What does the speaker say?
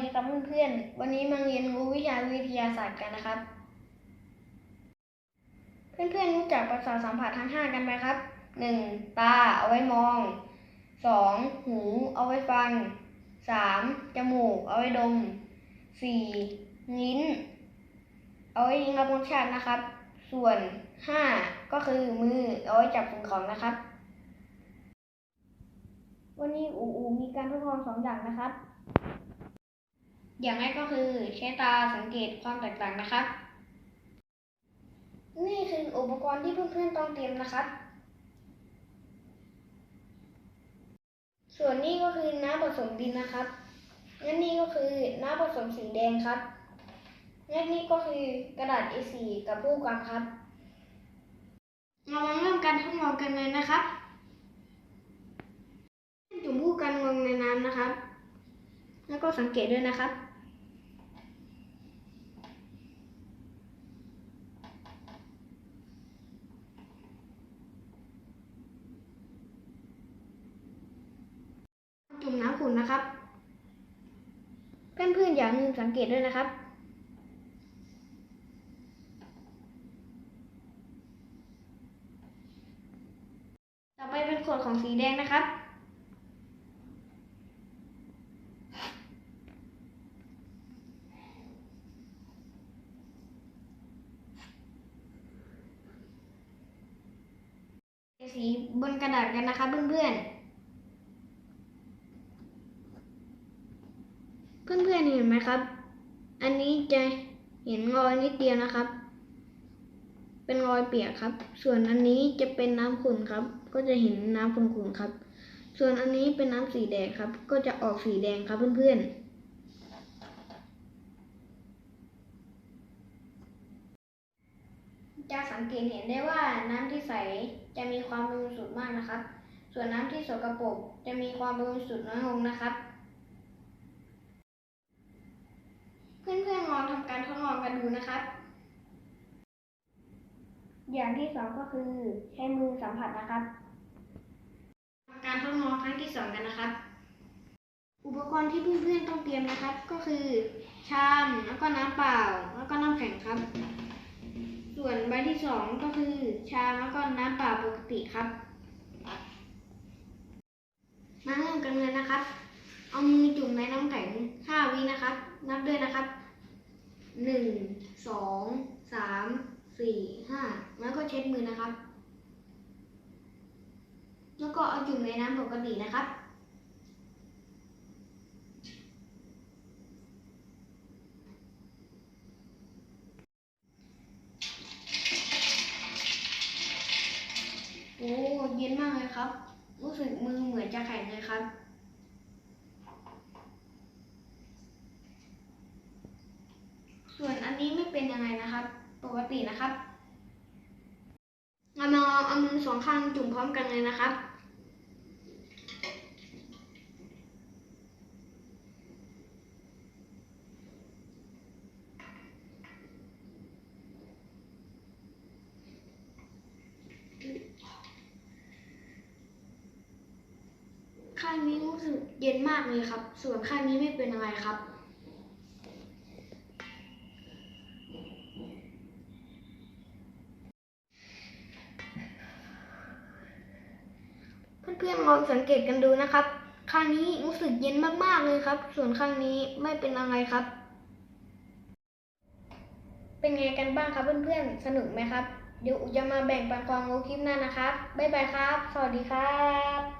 ดีครับเพื่อนๆ วันนี้มาเรียนรู้วิชาวิทยาศาสตร์กันนะครับ เพื่อนๆรู้จักประสาทสัมผัสทั้งห้ากันไหมครับหนึ่งตาเอาไว้มองสองหูเอาไว้ฟังสามจมูกเอาไว้ดมสี่ลิ้น เอาไว้ลิ้มรับรสชาตินะครับ ส่วนห้าก็คือมือเอาไว้จับสิ่งของนะครับ วันนี้อูอูมีการทดลองสองอย่างนะครับ อย่างแรกก็คือใช้ตาสังเกตความแตกต่างนะครับ นี่คืออุปกรณ์ที่เพื่อนๆต้องเตรียมนะครับ ส่วนนี้ก็คือน้ำผสมดินนะครับและนี่ก็คือน้ำผสมสีแดงครับและนี่ก็คือกระดาษ A4 กับผู้กันครับ เรามาเริ่มการทดลองกันเลยนะครับจุ่มผู้กันลงในน้ำนะครับ แล้วก็สังเกตด้วยนะครับ จุ่ม น้ำขุ่นนะครับ เพื่อนๆอย่าลืมสังเกตด้วยนะครับ ต่อไปเป็นขวดของสีแดงนะครับสีบนกระดาษกันนะครับเพื่อนๆ เพื่อนๆเห็นไหมครับ อันนี้จะเห็นรอยนิดเดียวนะครับ เป็นรอยเปียกครับ ส่วนอันนี้จะเป็นน้ำขุ่นครับ ก็จะเห็นน้ำขุ่นๆครับ ส่วนอันนี้เป็นน้ำสีแดงครับ ก็จะออกสีแดงครับเพื่อนๆจะสังเกตเห็นได้ว่าน้ำที่ใสจะมีความบริสุทธิ์มากนะครับ ส่วนน้ำที่สกปรกจะมีความบริสุทธิ์น้อยลงนะครับ เพื่อนๆลองทำการท ดลองกันดูนะครับ อย่างที่สองก็คือใช้มือสัมผัสนะครับทำการทดลองครั้งที่สองกันนะครับ อุปกรณ์ที่เพื่อนๆต้องเตรียมนะครับ ก็คือ ชามแล้วก็น้ำเปล่า แล้วก็น้ำแข็งครับ ส่วนใบที่สองก็คือ ชามแล้วก็น้ำเปล่าปกติครับ มาเริ่มกันเลยนะครับ เอามือจุ่มในน้ำแข็ง5วินะครับ นับด้วยนะครับ หนึ่งสองสามสี่ห้าแล้วก็เช็ดมือนะครับ แล้วก็เอาจุ่มในน้ำปกตินะครับ โอ้เย็นมากเลยครับ รู้สึกมือเหมือนจะแข็งเลยครับ ส่วนอันนี้ไม่เป็นยังไงนะครับ ปกตินะครับเรามาเอามือสองข้างจุ่มพร้อมกันเลยนะครับข้างนี้รู้สึกเย็นมากเลยครับ ส่วนข้างนี้ไม่เป็นอะไรครับ เพื่อนๆลองสังเกตกันดูนะครับ ข้างนี้รู้สึกเย็นมากๆเลยครับ ส่วนข้างนี้ไม่เป็นอะไรครับ เป็นไงกันบ้างครับเพื่อนๆ สนุกไหมครับ เดี๋ยวอุจะมาแบ่งปันความรู้คลิปหน้านะครับ บ๊ายบายครับ สวัสดีครับ